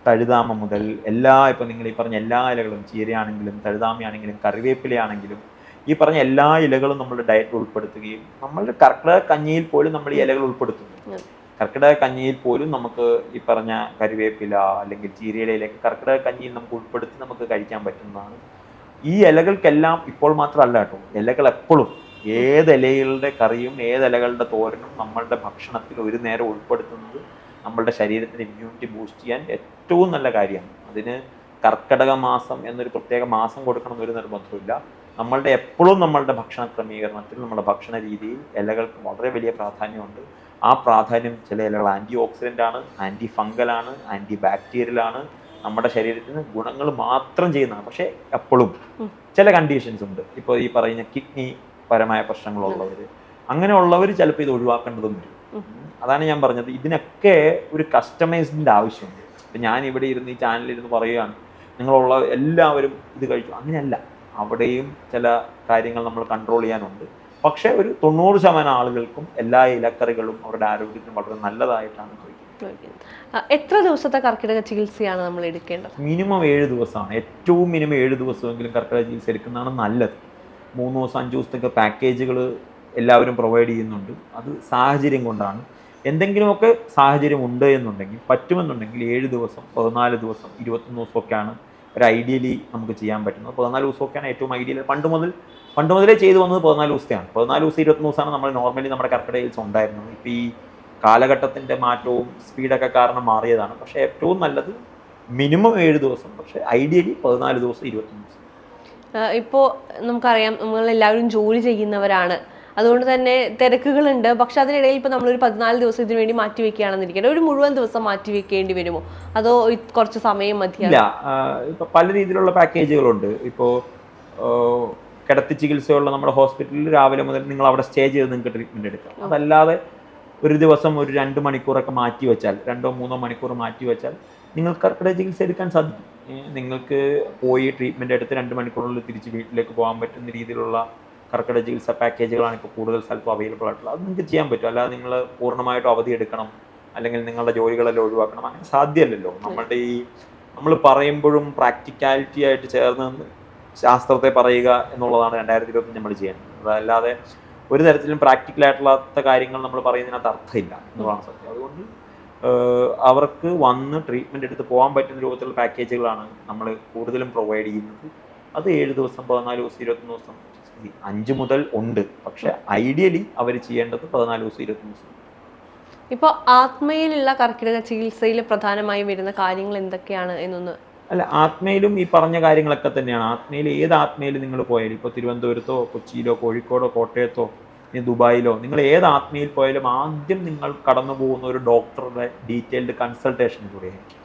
തഴുതാമ മുതൽ എല്ലാ ഇപ്പം നിങ്ങൾ ഈ പറഞ്ഞ എല്ലാ ഇലകളും ചീരയാണെങ്കിലും തഴുതാമയാണെങ്കിലും കറിവേപ്പിലയാണെങ്കിലും ഈ പറഞ്ഞ എല്ലാ ഇലകളും നമ്മുടെ ഡയറ്റിൽ ഉൾപ്പെടുത്തുകയും നമ്മളുടെ കർക്കിടക കഞ്ഞിയിൽ പോലും നമ്മൾ ഈ ഇലകൾ ഉൾപ്പെടുത്തുന്നു. കർക്കിടക കഞ്ഞിയിൽ പോലും നമുക്ക് ഈ പറഞ്ഞ കറിവേപ്പില അല്ലെങ്കിൽ ചീരയിലയിലേക്ക് കർക്കിടക കഞ്ഞിയിൽ നമുക്ക് ഉൾപ്പെടുത്തി നമുക്ക് കഴിക്കാൻ പറ്റുന്നതാണ് ഈ ഇലകൾക്കെല്ലാം ഇപ്പോൾ മാത്രമല്ല കേട്ടോ ഇലകൾ എപ്പോഴും ഏത് ഇലകളുടെ കറിയും ഏത് ഇലകളുടെ തോരനും നമ്മളുടെ ഭക്ഷണത്തിൽ ഒരു നേരം ഉൾപ്പെടുത്തുന്നത് നമ്മളുടെ ശരീരത്തിന് ഇമ്മ്യൂണിറ്റി ബൂസ്റ്റ് ചെയ്യാൻ ഏറ്റവും നല്ല കാര്യമാണ് അതിന് കർക്കിടക മാസം എന്നൊരു പ്രത്യേക മാസം കൊടുക്കണം എന്നൊരു നിർബന്ധമില്ല നമ്മളുടെ എപ്പോഴും നമ്മളുടെ ഭക്ഷണ ക്രമീകരണത്തിൽ നമ്മുടെ ഭക്ഷണ രീതിയിൽ ഇലകൾക്ക് വളരെ വലിയ പ്രാധാന്യമുണ്ട്. ആ പ്രാധാന്യം ചില ഇലകൾ ആന്റി ഓക്സിഡന്റ് ആണ് ആന്റി ഫംഗലാണ് ആന്റി ബാക്ടീരിയലാണ് നമ്മുടെ ശരീരത്തിന് ഗുണങ്ങൾ മാത്രം ചെയ്യുന്നതാണ്. പക്ഷേ എപ്പോഴും ചില കണ്ടീഷൻസ് ഉണ്ട്. ഇപ്പോൾ ഈ പറയുന്ന കിഡ്നി പരമായ പ്രശ്നങ്ങളുള്ളവർ അങ്ങനെയുള്ളവർ ചിലപ്പോൾ ഇത് ഒഴിവാക്കേണ്ടതും വരും. അതാണ് ഞാൻ പറഞ്ഞത്. ഇതിനൊക്കെ ഒരു കസ്റ്റമൈസിന്റെ ആവശ്യമുണ്ട്. ഇപ്പം ഞാൻ ഇവിടെ ഇരുന്ന് ഈ ചാനലിൽ ഇരുന്ന് പറയുകയാണ്. നിങ്ങളുള്ള എല്ലാവരും ഇത് കഴിച്ചു അങ്ങനെയല്ല. അവിടെയും ചില കാര്യങ്ങൾ നമ്മൾ കൺട്രോൾ ചെയ്യാനുണ്ട്. പക്ഷെ ഒരു തൊണ്ണൂറ് ശതമാനം ആളുകൾക്കും എല്ലാ ഇലക്കറികളും അവരുടെ ആരോഗ്യത്തിന് വളരെ നല്ലതായിട്ടാണ് കഴിക്കുന്നത് എത്ര ദിവസത്തെ കർക്കിടക ചികിത്സയാണ് നമ്മൾ എടുക്കേണ്ടത്? മിനിമം ഏഴ് ദിവസമാണ്. ഏറ്റവും മിനിമം ഏഴ് ദിവസമെങ്കിലും കർക്കിടക ചികിത്സ എടുക്കുന്നതാണ് നല്ലത്. മൂന്ന് ദിവസം അഞ്ച് ദിവസത്തേക്ക് പാക്കേജുകൾ എല്ലാവരും പ്രൊവൈഡ് ചെയ്യുന്നുണ്ട്. അത് സാഹചര്യം കൊണ്ടാണ്. എന്തെങ്കിലുമൊക്കെ സാഹചര്യം ഉണ്ട് എന്നുണ്ടെങ്കിൽ പറ്റുമെന്നുണ്ടെങ്കിൽ ഏഴ് ദിവസം പതിനാല് ദിവസം ഇരുപത്തൊന്ന് ദിവസമൊക്കെയാണ് ഒരു ഐഡിയലി നമുക്ക് ചെയ്യാൻ പറ്റുന്നത്. പതിനാല് ദിവസമൊക്കെയാണ് ഏറ്റവും ഐഡിയൽ പണ്ട് മുതൽ പണ്ട് മുതലേ ചെയ്തു വന്നത് പതിനാല് ദിവസത്തെയാണ്. പതിനാല് ദിവസം ഇരുപത്തൊന്ന് ദിവസമാണ് നമ്മൾ നോർമലി നമ്മുടെ ചികിത്സ ഉണ്ടായിരുന്നത്. ഇപ്പോൾ ഈ കാലഘട്ടത്തിന്റെ മാറ്റവും സ്പീഡൊക്കെ കാരണം മാറിയതാണ്. പക്ഷേ ഏറ്റവും നല്ലത് മിനിമം ഏഴ് ദിവസം പക്ഷേ ഐഡിയലി പതിനാല് ദിവസം ഇരുപത്തൊന്ന് ദിവസം. ഇപ്പോൾ നമുക്കറിയാം നമ്മളെല്ലാവരും ജോലി ചെയ്യുന്നവരാണ്. അതുകൊണ്ട് തന്നെ തിരക്കുകളുണ്ട്. പക്ഷെ അതിനിടയിൽ ഇപ്പോൾ നമ്മളൊരു പതിനാല് ദിവസം ഇതിനു വേണ്ടി മാറ്റി വെക്കുകയാണെന്നിരിക്കട്ടെ. ഒരു മുഴുവൻ ദിവസം മാറ്റി വെക്കേണ്ടി വരുമോ? അതോ കുറച്ച് സമയം മതി ഇപ്പൊ പല രീതിയിലുള്ള പാക്കേജുകളുണ്ട്. ഇപ്പോൾ കിടത്തി ചികിത്സയുള്ള നമ്മുടെ ഹോസ്പിറ്റലിൽ രാവിലെ മുതൽ നിങ്ങൾ അവിടെ സ്റ്റേ ചെയ്ത് നിങ്ങൾക്ക് ട്രീറ്റ്മെന്റ് എടുക്കാം. അതല്ലാതെ ഒരു ദിവസം ഒരു രണ്ട് മണിക്കൂറൊക്കെ മാറ്റി വെച്ചാൽ രണ്ടോ മൂന്നോ മണിക്കൂർ മാറ്റി വെച്ചാൽ നിങ്ങൾക്ക് കർക്കിടക ചികിത്സ എടുക്കാൻ സാധിക്കും. നിങ്ങൾക്ക് പോയി ട്രീറ്റ്മെന്റ് എടുത്ത് രണ്ട് മണിക്കൂറിനുള്ളിൽ തിരിച്ച് വീട്ടിലേക്ക് പോകാൻ പറ്റുന്ന രീതിയിലുള്ള കർക്കിടക ചികിത്സ പാക്കേജുകളാണ് ഇപ്പോൾ കൂടുതൽ സ്ഥലത്തും അവൈലബിൾ ആയിട്ടുള്ളത്. അത് നിങ്ങൾക്ക് ചെയ്യാൻ പറ്റും. അല്ലാതെ നിങ്ങൾ പൂർണമായിട്ടും അവധി എടുക്കണം. അല്ലെങ്കിൽ നിങ്ങളുടെ ജോലികളെല്ലാം ഒഴിവാക്കണം. അങ്ങനെ സാധ്യമല്ലല്ലോ. നമ്മളുടെ ഈ നമ്മൾ പറയുമ്പോഴും പ്രാക്ടിക്കാലിറ്റി ആയിട്ട് ചേർന്ന് ശാസ്ത്രത്തെ പറയുക എന്നുള്ളതാണ് രണ്ടായിരത്തി ഇരുപത്തി നമ്മൾ ചെയ്യേണ്ടത് അതല്ലാതെ ഒരു തരത്തിലും പ്രാക്ടിക്കൽ ആയിട്ടുള്ള കാര്യങ്ങൾ നമ്മൾ പറയുന്നതിനകത്ത് അർത്ഥമില്ല എന്നുള്ളതാണ് സത്യം. അതുകൊണ്ട് അവർക്ക് വന്ന് ട്രീറ്റ്മെന്റ് എടുത്ത് പോകാൻ പറ്റുന്ന രൂപത്തിലുള്ള പാക്കേജുകളാണ് നമ്മൾ കൂടുതലും പ്രൊവൈഡ് ചെയ്യുന്നത്. അത് ഏഴ് ദിവസം പതിനാല് ദിവസം ഇരുപത്തൊന്ന് ദിവസം അഞ്ച് മുതൽ ഉണ്ട്. പക്ഷെ ഐഡിയലി അവർ ചെയ്യേണ്ടത് പതിനാല് ദിവസം ഇരുപത്തി ദിവസം. ഇപ്പോൾ ആത്മയിലുള്ള കർക്കിടക ചികിത്സയിൽ പ്രധാനമായും വരുന്ന കാര്യങ്ങൾ എന്തൊക്കെയാണ് എന്നൊന്ന് അല്ല ആത്മയിലും ഈ പറഞ്ഞ കാര്യങ്ങളൊക്കെ തന്നെയാണ്. ആത്മയിൽ ഏത് ആത്മയിൽ നിങ്ങൾ പോയാലും ഇപ്പോൾ തിരുവനന്തപുരത്തോ കൊച്ചിയിലോ കോഴിക്കോടോ കോട്ടയത്തോ ഇനി ദുബായിലോ നിങ്ങൾ ഏത് ആത്മയിൽ പോയാലും ആദ്യം നിങ്ങൾ കടന്നു പോകുന്ന ഒരു ഡോക്ടറുടെ ഡീറ്റെയിൽഡ് കൺസൾട്ടേഷനിലൂടെയായിരിക്കും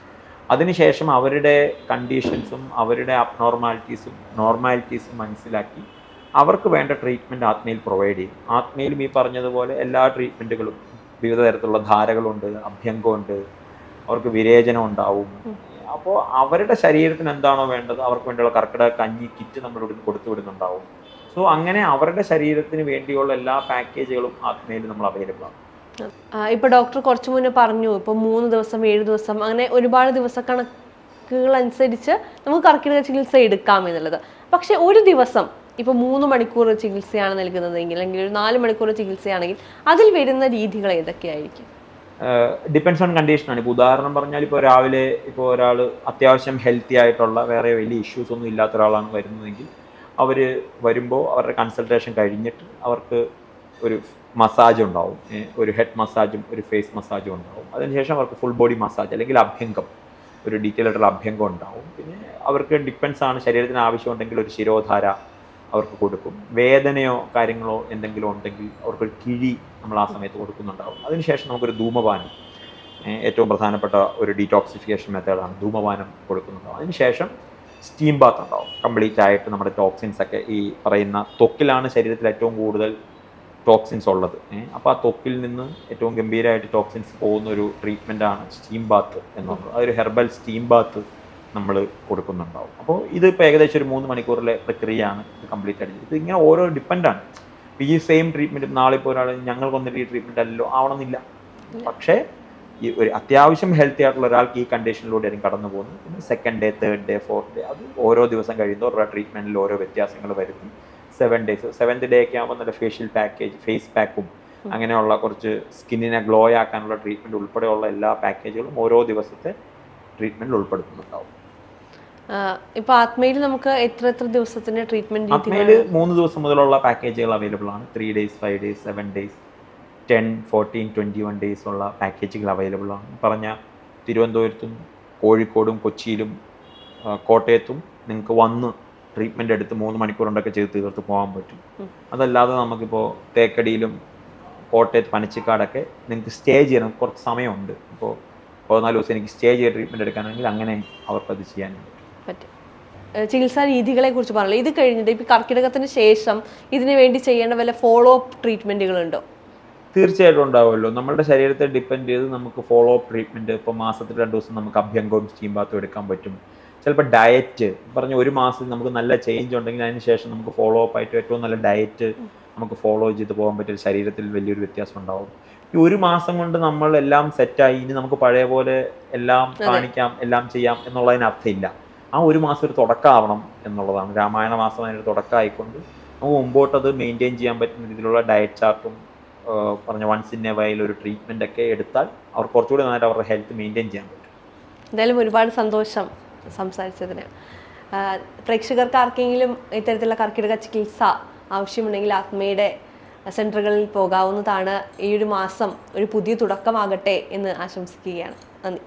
അതിനുശേഷം അവരുടെ കണ്ടീഷൻസും അവരുടെ അബ്നോർമാലിറ്റീസും നോർമാലിറ്റീസും മനസ്സിലാക്കി അവർക്ക് വേണ്ട ട്രീറ്റ്മെന്റ് ആത്മയിൽ പ്രൊവൈഡ് ചെയ്യും. ആത്മയിലും ഈ പറഞ്ഞതുപോലെ എല്ലാ ട്രീറ്റ്മെന്റുകളും വിവിധ തരത്തിലുള്ള ധാരകളുണ്ട് അഭ്യംഗമുണ്ട് അവർക്ക് വിരേചനം ഉണ്ടാവും അപ്പോൾ അവരുടെ ശരീരത്തിന് എന്താണോ വേണ്ടത് അവർക്ക് വേണ്ടിയുള്ള കർക്കിടക കഞ്ഞി കിറ്റ് നമ്മൾ ഇവിടുന്ന് കൊടുത്തു വിടുന്നുണ്ടാവും. സോ അങ്ങനെ അവരുടെ ശരീരത്തിന് വേണ്ടിയുള്ള എല്ലാ പാക്കേജുകളും ആത്മയിൽ നമ്മൾ അവൈലബിൾ ആണ്. ഇപ്പൊ ഡോക്ടർ കുറച്ചു മുന്നേ പറഞ്ഞു ഇപ്പൊ മൂന്ന് ദിവസം ഏഴ് ദിവസം അങ്ങനെ ഒരുപാട് ദിവസ കണക്കുകൾ അനുസരിച്ച് നമുക്ക് കർക്കിടക ചികിത്സ എടുക്കാം എന്നുള്ളത്. പക്ഷെ ഒരു ദിവസം ഇപ്പോൾ മൂന്ന് മണിക്കൂർ ചികിത്സയാണ് നൽകുന്നതെങ്കിൽ അല്ലെങ്കിൽ ഒരു നാല് മണിക്കൂർ ചികിത്സയാണെങ്കിൽ അതിൽ വരുന്ന രീതികൾ ഏതൊക്കെയായിരിക്കും? ഡിപ്പെൻസ് ഓൺ കണ്ടീഷനാണ് ഇപ്പോൾ ഉദാഹരണം പറഞ്ഞാൽ ഇപ്പോൾ രാവിലെ ഇപ്പോൾ ഒരാൾ അത്യാവശ്യം ഹെൽത്തി ആയിട്ടുള്ള വേറെ വലിയ ഇഷ്യൂസ് ഒന്നും ഇല്ലാത്ത ഒരാളാണ് വരുന്നതെങ്കിൽ അവർ വരുമ്പോൾ അവരുടെ കൺസൾട്ടേഷൻ കഴിഞ്ഞിട്ട് അവർക്ക് ഒരു മസാജ് ഉണ്ടാവും. ഒരു ഹെഡ് മസാജും ഒരു ഫേസ് മസാജും ഉണ്ടാവും. അതിനുശേഷം അവർക്ക് ഫുൾ ബോഡി മസാജ് അല്ലെങ്കിൽ അഭ്യംഗം ഒരു ഡീറ്റെയിൽ ആയിട്ടുള്ള അഭ്യംഗം ഉണ്ടാവും. പിന്നെ അവർക്ക് ഡിപ്പെൻസ് ആണ് ശരീരത്തിന് ആവശ്യമുണ്ടെങ്കിൽ ഒരു ശിരോധാര അവർക്ക് കൊടുക്കും. വേദനയോ കാര്യങ്ങളോ എന്തെങ്കിലും ഉണ്ടെങ്കിൽ അവർക്കൊരു കിഴി നമ്മൾ ആ സമയത്ത് കൊടുക്കുന്നുണ്ടാവും. അതിനുശേഷം നമുക്കൊരു ധൂമപാനം. ഏറ്റവും പ്രധാനപ്പെട്ട ഒരു ഡീടോക്സിഫിക്കേഷൻ മെത്തേഡാണ് ധൂമപാനം കൊടുക്കുന്നുണ്ടാവും. അതിനുശേഷം സ്റ്റീം ബാത്ത് ഉണ്ടാവും. കംപ്ലീറ്റ് ആയിട്ട് നമ്മുടെ ടോക്സിൻസ് ഒക്കെ ഈ പറയുന്ന തൊക്കിലാണ് ശരീരത്തിൽ ഏറ്റവും കൂടുതൽ ടോക്സിൻസ് ഉള്ളത്. അപ്പോൾ ആ തൊക്കിൽ നിന്ന് ഏറ്റവും ഗംഭീരമായിട്ട് ടോക്സിൻസ് പോകുന്ന ഒരു ട്രീറ്റ്മെന്റാണ് സ്റ്റീം ബാത്ത് എന്നുള്ളത് അതൊരു ഹെർബൽ സ്റ്റീം ബാത്ത് നമ്മൾ കൊടുക്കുന്നുണ്ടാവും. അപ്പോൾ ഇത് ഇപ്പോൾ ഏകദേശം ഒരു മൂന്ന് മണിക്കൂറിലെ പ്രക്രിയയാണ് ഇത് കംപ്ലീറ്റ് ആയിട്ട്. ഇത് ഇങ്ങനെ ഓരോ ഡിപ്പെൻഡാണ് ഈ സെയിം ട്രീറ്റ്മെന്റ് നാളെ ഇപ്പോൾ ഒരാൾ ഞങ്ങൾക്ക് വന്നിട്ട് ഈ ട്രീറ്റ്മെന്റ് അല്ലല്ലോ ആവണമെന്നില്ല. പക്ഷേ ഈ ഒരു അത്യാവശ്യം ഹെൽത്തി ആയിട്ടുള്ള ഒരാൾക്ക് ഈ കണ്ടീഷനിലൂടെ ആയിരിക്കും കടന്നു പോകുന്നത്. പിന്നെ second day third day fourth day അത് ഓരോ ദിവസം കഴിയുമ്പോൾ ഓരോ ട്രീറ്റ്മെന്റിൽ ഓരോ വ്യത്യാസങ്ങൾ വരുന്നു സെവൻ ഡേയ്സ് സെവൻത് ഡേ ഒക്കെ ആകുമ്പോൾ നല്ല ഫേഷ്യൽ പാക്കേജ് ഫേസ് പാക്കും അങ്ങനെയുള്ള കുറച്ച് സ്കിന്നിനെ ഗ്ലോ ആക്കാനുള്ള ട്രീറ്റ്മെന്റ് ഉൾപ്പെടെയുള്ള എല്ലാ പാക്കേജുകളും ഓരോ ദിവസത്തെ ട്രീറ്റ്മെന്റിൽ ഉൾപ്പെടുത്തുന്നുണ്ടാവും. ഇപ്പൊ ആത്മയിൽ നമുക്ക് എത്ര എത്ര ദിവസത്തിന്റെ ട്രീറ്റ്മെന്റ് ആത്മയിൽ മൂന്ന് ദിവസം മുതലുള്ള പാക്കേജുകൾ അവൈലബിൾ ആണ്. Three days five days seven days ten fourteen twenty one days ഉള്ള പാക്കേജുകൾ അവൈലബിൾ ആണ്. പറഞ്ഞ തിരുവനന്തപുരത്തും കോഴിക്കോടും കൊച്ചിയിലും കോട്ടയത്തും നിങ്ങൾക്ക് വന്ന് ട്രീറ്റ്മെന്റ് എടുത്ത് മൂന്ന് മണിക്കൂറുണ്ടൊക്കെ ചെയ്ത് തീർത്ത് പോകാൻ പറ്റും. അതല്ലാതെ നമുക്കിപ്പോൾ തേക്കടിയിലും കോട്ടയത്ത് പനച്ചിക്കാടൊക്കെ നിങ്ങൾക്ക് സ്റ്റേ ചെയ്യണം. കുറച്ച് സമയമുണ്ട്. ഇപ്പോൾ പതിനാല് ദിവസം എനിക്ക് സ്റ്റേ ചെയ്ത് ട്രീറ്റ്മെന്റ് എടുക്കാനാണെങ്കിൽ അങ്ങനെ അവർക്കത് ചെയ്യാനും പറ്റും. പറ്റും ചികിത്സാ രീതികളെ കുറിച്ച് പറഞ്ഞല്ലോ. ഇത് കഴിഞ്ഞിട്ട് ഇപ്പൊ കർക്കിടകത്തിന് ശേഷം ഇതിനു വേണ്ടി ചെയ്യേണ്ട വല്ല ഫോളോ അപ്പ് ട്രീറ്റ്മെന്റുകൾ ഉണ്ടോ തീർച്ചയായിട്ടും ഉണ്ടാവുമല്ലോ. നമ്മുടെ ശരീരത്തെ ഡിപ്പെൻഡ് ചെയ്ത് നമുക്ക് ഫോളോ അപ്പ് ട്രീറ്റ്മെന്റ് ഇപ്പോൾ മാസത്തിൽ രണ്ടു ദിവസം നമുക്ക് അഭ്യംഗവും സ്റ്റീം ബാത്തും എടുക്കാൻ പറ്റും. ചിലപ്പോൾ ഡയറ്റ് പറഞ്ഞ ഒരു മാസത്തിൽ നമുക്ക് നല്ല ചേഞ്ച് ഉണ്ടെങ്കിൽ അതിന് ശേഷം നമുക്ക് ഫോളോ അപ്പ് ആയിട്ട് ഏറ്റവും നല്ല ഡയറ്റ് നമുക്ക് ഫോളോ ചെയ്ത് പോകാൻ പറ്റിയ ശരീരത്തിൽ വലിയൊരു വ്യത്യാസം ഉണ്ടാവും. ഈ ഒരു മാസം കൊണ്ട് നമ്മൾ എല്ലാം സെറ്റായി ഇനി നമുക്ക് പഴയ പോലെ എല്ലാം കാണിക്കാം എല്ലാം ചെയ്യാം എന്നുള്ളതിന് അർത്ഥമില്ല. ആ ഒരു മാസം ഒരു തുടക്കമാവണം എന്നുള്ളതാണ്. രാമായണ മാസം അതിനൊരു തുടക്കമായിക്കൊണ്ട് നമുക്ക് അത് മെയിന്റെയിൻ ചെയ്യാൻ പറ്റുന്ന രീതിയിലുള്ള ഡയറ്റ് ചാർട്ടും പറഞ്ഞ വൺസ് ഇൻ എ വൈൽ ഒരു ട്രീറ്റ്മെന്റ് ഒക്കെ എടുത്താൽ അവർ കുറച്ചുകൂടി നന്നായിട്ട് അവരുടെ ഹെൽത്ത് മെയിന്റെയിൻ ചെയ്യാൻ പറ്റും. എന്തായാലും ഒരുപാട് സന്തോഷം സംസാരിച്ചതിന്. പ്രേക്ഷകർക്ക് ആർക്കെങ്കിലും ഇത്തരത്തിലുള്ള കർക്കിടക ചികിത്സ ആവശ്യമുണ്ടെങ്കിൽ ആത്മയുടെ സെന്ററുകളിൽ പോകാവുന്നതാണ്. ഈ ഒരു മാസം ഒരു പുതിയ തുടക്കമാകട്ടെ എന്ന് ആശംസിക്കുകയാണ്. നന്ദി.